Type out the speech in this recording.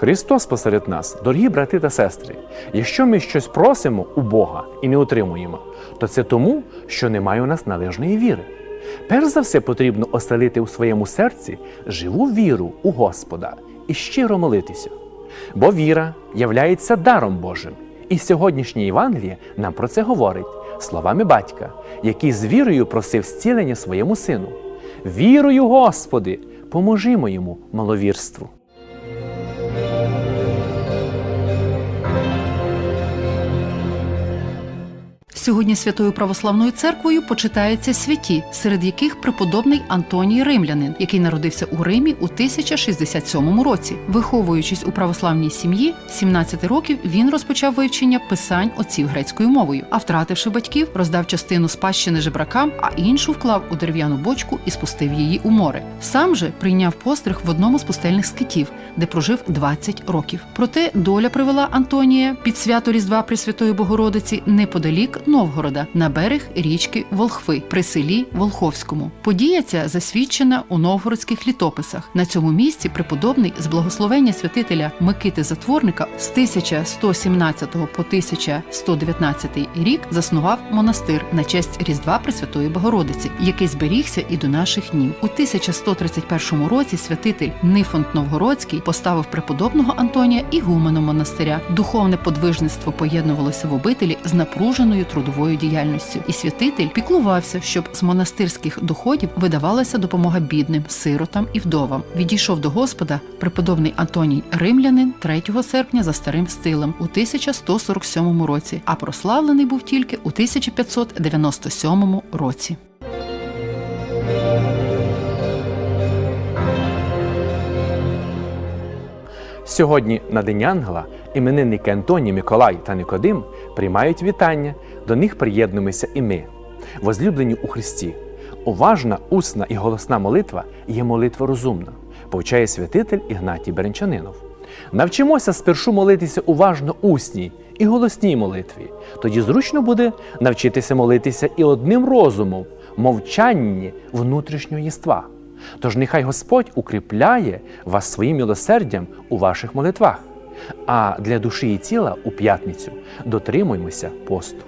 Христос посеред нас, дорогі брати та сестри. Якщо ми щось просимо у Бога і не отримуємо, то це тому, що немає у нас належної віри. Перш за все потрібно оселити у своєму серці живу віру у Господа і щиро молитися. Бо віра являється даром Божим. І сьогоднішнє Євангеліє нам про це говорить словами батька, який з вірою просив зцілення своєму сину. Вірою, Господи, поможи моєму маловірству. Сьогодні Святою Православною церквою почитаються святі, серед яких преподобний Антоній Римлянин, який народився у Римі у 1067 році. Виховуючись у православній сім'ї, 17 років він розпочав вивчення писань отців грецькою мовою, а втративши батьків, роздав частину спадщини жебракам, а іншу вклав у дерев'яну бочку і спустив її у море. Сам же прийняв постриг в одному з пустельних скитів, де прожив 20 років. Проте доля привела Антонія під свято Різдва Пресвятої Богородиці неподалік Новгорода на берег річки Волхви при селі Волховському. Подія ця засвідчена у новгородських літописах. На цьому місці преподобний з благословення святителя Микити Затворника з 1117 по 1119 рік заснував монастир на честь Різдва Пресвятої Богородиці, який зберігся і до наших днів. У 1131 році святитель Нифонт Новгородський поставив преподобного Антонія ігуменом монастиря. Духовне подвижництво поєднувалося в обителі з напруженою трудовою діяльністю, і святитель піклувався, щоб з монастирських доходів видавалася допомога бідним, сиротам і вдовам. Відійшов до Господа преподобний Антоній Римлянин 3 серпня за старим стилем у 1147 році, а прославлений був тільки у 1597 році. Сьогодні на День Ангела іменинники Антоній, Миколай та Никодим приймають вітання. До них приєднуємося і ми, возлюблені у Христі. Уважна, усна і голосна молитва є молитва розумна, повчає святитель Ігнатій Беренчанинов. Навчимося спершу молитися уважно усній і голосній молитві. Тоді зручно буде навчитися молитися і одним розумом, мовчанні внутрішнього єства. Тож нехай Господь укріпляє вас своїм милосердям у ваших молитвах. А для душі і тіла у п'ятницю дотримуємося посту.